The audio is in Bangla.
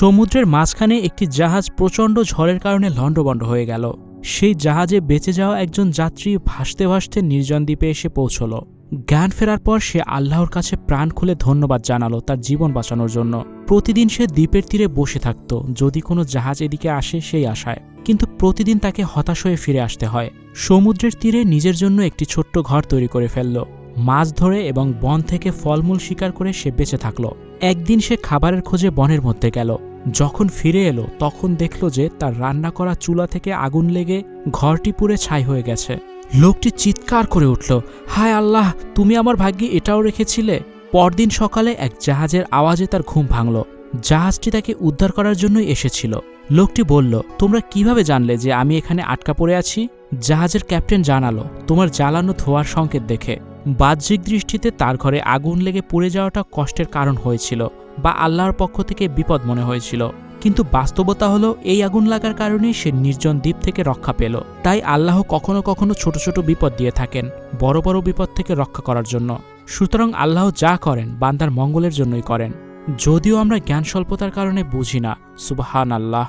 সমুদ্রের মাঝখানে একটি জাহাজ প্রচণ্ড ঝড়ের কারণে লণ্ডভণ্ড হয়ে গেল। সেই জাহাজে বেঁচে যাওয়া একজন যাত্রী ভাসতে ভাসতে নির্জন দ্বীপে এসে পৌঁছল। জ্ঞান ফেরার পর সে আল্লাহর কাছে প্রাণ খুলে ধন্যবাদ জানালো তার জীবন বাঁচানোর জন্য। প্রতিদিন সে দ্বীপের তীরে বসে থাকত, যদি কোনো জাহাজ এদিকে আসে সেই আশায়। কিন্তু প্রতিদিন তাকে হতাশ হয়ে ফিরে আসতে হয়। সমুদ্রের তীরে নিজের জন্য একটি ছোট্ট ঘর তৈরি করে ফেলল। মাছ ধরে এবং বন থেকে ফলমূল শিকার করে সে বেঁচে থাকল। একদিন সে খাবারের খোঁজে বনের মধ্যে গেল। যখন ফিরে এলো, তখন দেখল যে তার রান্না করা চুলা থেকে আগুন লেগে ঘরটি পুড়ে ছাই হয়ে গেছে। লোকটি চিৎকার করে উঠল, হায় আল্লাহ, তুমি আমার ভাগ্যে এটাও রেখেছিলে? পরদিন সকালে এক জাহাজের আওয়াজে তার ঘুম ভাঙল। জাহাজটি তাকে উদ্ধার করার জন্যই এসেছিল। লোকটি বলল, তোমরা কীভাবে জানলে যে আমি এখানে আটকা পড়ে আছি? জাহাজের ক্যাপ্টেন জানালো, তোমার জ্বালানো ধোয়ার সংকেত দেখে। বাহ্যিক দৃষ্টিতে তার ঘরে আগুন লেগে পুড়ে যাওয়াটা কষ্টের কারণ হয়েছিল। বা আল্লাহর পক্ষ থেকে বিপদ মনে হয়েছিল। কিন্তু বাস্তবতা হলো, এই আগুন লাগার কারণে সে নির্জন দ্বীপ থেকে রক্ষা পেল। তাই আল্লাহ কখনো কখনো ছোট ছোট বিপদ দিয়ে থাকেন, বড় বড় বিপদ থেকে রক্ষা করার জন্য। সুতরাং আল্লাহ যা করেন, বান্দার মঙ্গলের জন্যই করেন। যদিও আমরা জ্ঞান স্বল্পতার কারণে বুঝি না সুবাহান আল্লাহ